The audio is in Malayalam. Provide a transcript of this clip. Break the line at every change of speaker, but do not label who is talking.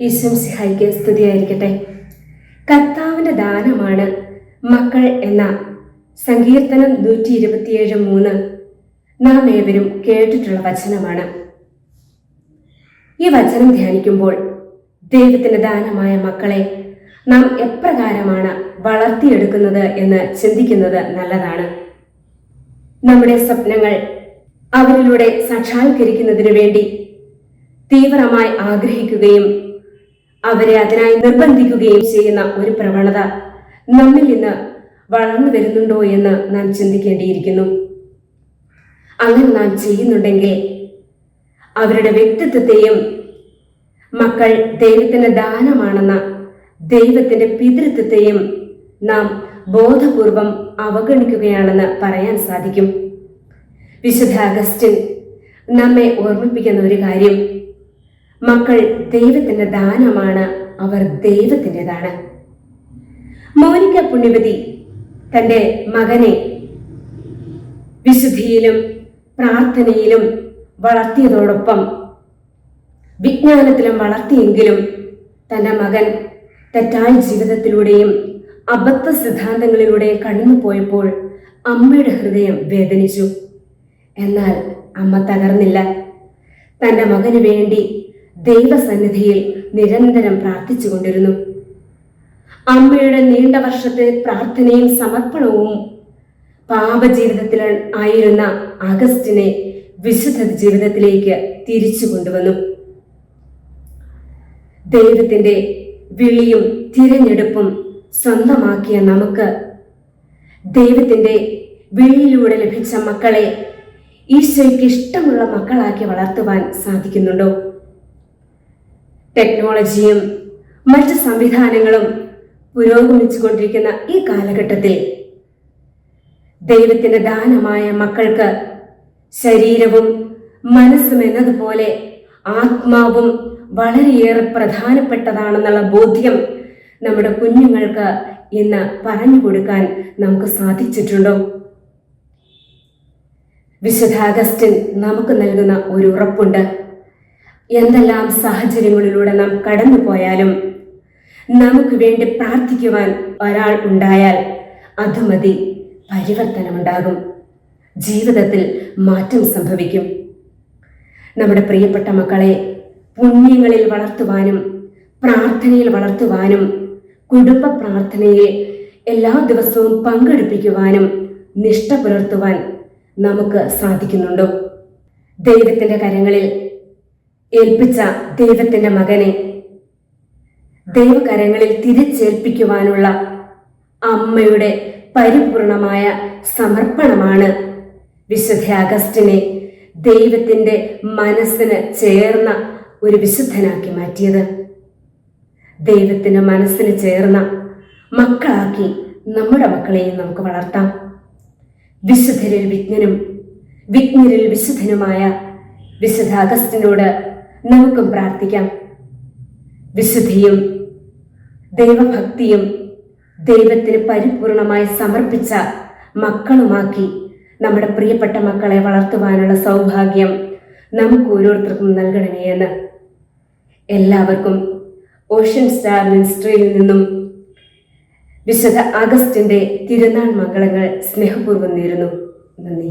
ഈശ്വം സിഹായിക്ക് സ്തുതിയായിരിക്കട്ടെ. കർത്താവിന്റെ ദാനമാണ് മക്കൾ എന്ന സങ്കീർത്തനം നൂറ്റി ഇരുപത്തിയേഴ് മൂന്ന് നാം ഏവരും കേട്ടിട്ടുള്ള വചനമാണ്. ഈ വചനം ധ്യാനിക്കുമ്പോൾ ദൈവത്തിന്റെ ദാനമായ മക്കളെ നാം എപ്രകാരമാണ് വളർത്തിയെടുക്കുന്നത് എന്ന് ചിന്തിക്കുന്നത് നല്ലതാണ്. നമ്മുടെ സ്വപ്നങ്ങൾ അവരിലൂടെ സാക്ഷാത്കരിക്കുന്നതിനു വേണ്ടി തീവ്രമായി ആഗ്രഹിക്കുകയും അവരെ അതിനായി നിർബന്ധിക്കുകയും ചെയ്യുന്ന ഒരു പ്രവണത നമ്മിൽ നിന്ന് വളർന്നു വരുന്നുണ്ടോ എന്ന് നാം ചിന്തിക്കേണ്ടിയിരിക്കുന്നു. അങ്ങനെ നാം ചെയ്യുന്നുണ്ടെങ്കിൽ അവരുടെ വ്യക്തിത്വത്തെയും മക്കൾ ദൈവത്തിന്റെ ദാനമാണെന്ന ദൈവത്തിന്റെ പിതൃത്വത്തെയും നാം ബോധപൂർവം അവഗണിക്കുകയാണെന്ന് പറയാൻ സാധിക്കും. വിശുദ്ധ അഗസ്റ്റിൻ നമ്മെ ഓർമ്മിപ്പിക്കുന്ന ഒരു കാര്യം. മക്കൾ ദൈവത്തിന്റെ ദാനമാണ് അവർ ദൈവത്തിന്റെതാണ്. മൗലിക പുണ്യവതി തന്റെ മകനെ വിശുദ്ധിയിലും പ്രാർത്ഥനയിലും വളർത്തിയതോടൊപ്പം വിജ്ഞാനത്തിലും വളർത്തിയെങ്കിലും തന്റെ മകൻ തെറ്റായ ജീവിതത്തിലൂടെയും അബദ്ധ സിദ്ധാന്തങ്ങളിലൂടെ കടന്നു പോയപ്പോൾ അമ്മയുടെ ഹൃദയം വേദനിച്ചു. എന്നാൽ അമ്മ തകർന്നില്ല. തന്റെ മകന് വേണ്ടി ദൈവസന്നിധിയിൽ നിരന്തരം പ്രാർത്ഥിച്ചുകൊണ്ടിരുന്നു. അമ്മയുടെ നീണ്ട വർഷത്തെ പ്രാർത്ഥനയും സമർപ്പണവും പാപജീവിതത്തിൽ ആയിരുന്ന അഗസ്റ്റിനെ വിശുദ്ധ ജീവിതത്തിലേക്ക് തിരിച്ചു കൊണ്ടുവന്നു. ദൈവത്തിന്റെ വിളിയും തിരഞ്ഞെടുപ്പും സ്വന്തമാക്കിയ നമുക്ക്. ദൈവത്തിന്റെ വിളിയിലൂടെ ലഭിച്ച മക്കളെ ഈശോയ്ക്ക് ഇഷ്ടമുള്ള മക്കളാക്കി വളർത്തുവാൻ സാധിക്കുന്നുണ്ടോ? ടെക്നോളജിയും മറ്റ് സംവിധാനങ്ങളും പുരോഗമിച്ചുകൊണ്ടിരിക്കുന്ന ഈ കാലഘട്ടത്തിൽ ദൈവത്തിന്റെ ദാനമായ മക്കൾക്ക് ശരീരവും മനസ്സും എന്നതുപോലെ ആത്മാവും വളരെയേറെ പ്രധാനപ്പെട്ടതാണെന്നുള്ള ബോധ്യം നമ്മുടെ കുഞ്ഞുങ്ങൾക്ക് ഇന്ന് പറഞ്ഞു കൊടുക്കാൻ നമുക്ക് സാധിച്ചിട്ടുണ്ടോ? വിശുദ്ധ അഗസ്റ്റിൻ നമുക്ക് നൽകുന്ന ഒരു ഉറപ്പുണ്ട്. എന്തെല്ലാം സാഹചര്യങ്ങളിലൂടെ നാം കടന്നു പോയാലും നമുക്ക് വേണ്ടി പ്രാർത്ഥിക്കുവാൻ ഒരാൾ ഉണ്ടായാൽ അത് മതി പരിവർത്തനമുണ്ടാകും. ജീവിതത്തിൽ മാറ്റം സംഭവിക്കും. നമ്മുടെ പ്രിയപ്പെട്ട മക്കളെ പുണ്യങ്ങളിൽ വളർത്തുവാനും പ്രാർത്ഥനയിൽ വളർത്തുവാനും കുടുംബ പ്രാർത്ഥനയെ എല്ലാ ദിവസവും പങ്കെടുപ്പിക്കുവാനും നിഷ്ഠ പുലർത്തുവാൻ നമുക്ക് സാധിക്കുന്നുണ്ടോ? ദൈവത്തിന്റെ കരങ്ങളിൽ ഏൽപ്പിച്ച ദൈവത്തിന്റെ മകനെ ദൈവകരങ്ങളിൽ തിരിച്ചേൽപ്പിക്കുവാനുള്ള അമ്മയുടെ പരിപൂർണമായ സമർപ്പണമാണ് വിശുദ്ധ അഗസ്റ്റിനെ ദൈവത്തിന്റെ മനസ്സിന് ചേർന്ന ഒരു വിശുദ്ധനാക്കി മാറ്റിയത്. ദൈവത്തിന്റെ മനസ്സിന് ചേർന്ന മക്കളാക്കി നമ്മുടെ മക്കളെയും നമുക്ക് വളർത്താം. വിശുദ്ധരിൽ വിജ്ഞനും വിജ്ഞരിൽ വിശുദ്ധനുമായ വിശുദ്ധ അഗസ്റ്റിനോട് നമുക്കും പ്രാർത്ഥിക്കാം. വിശുദ്ധിയും ദൈവഭക്തിയും ദൈവത്തിന് പരിപൂർണമായി സമർപ്പിച്ച മക്കളുമാക്കി നമ്മുടെ പ്രിയപ്പെട്ട മക്കളെ വളർത്തുവാനുള്ള സൗഭാഗ്യം നമുക്ക് ഓരോരുത്തർക്കും നൽകണമേ എന്ന് എല്ലാവർക്കും ഓഷ്യൻ സ്റ്റാർ മിനിസ്ട്രിയിൽ നിന്നും വിശുദ്ധ അഗസ്റ്റിന്റെ തിരുനാൾ മംഗളങ്ങൾ സ്നേഹപൂർവം നേരുന്നു. നന്ദി.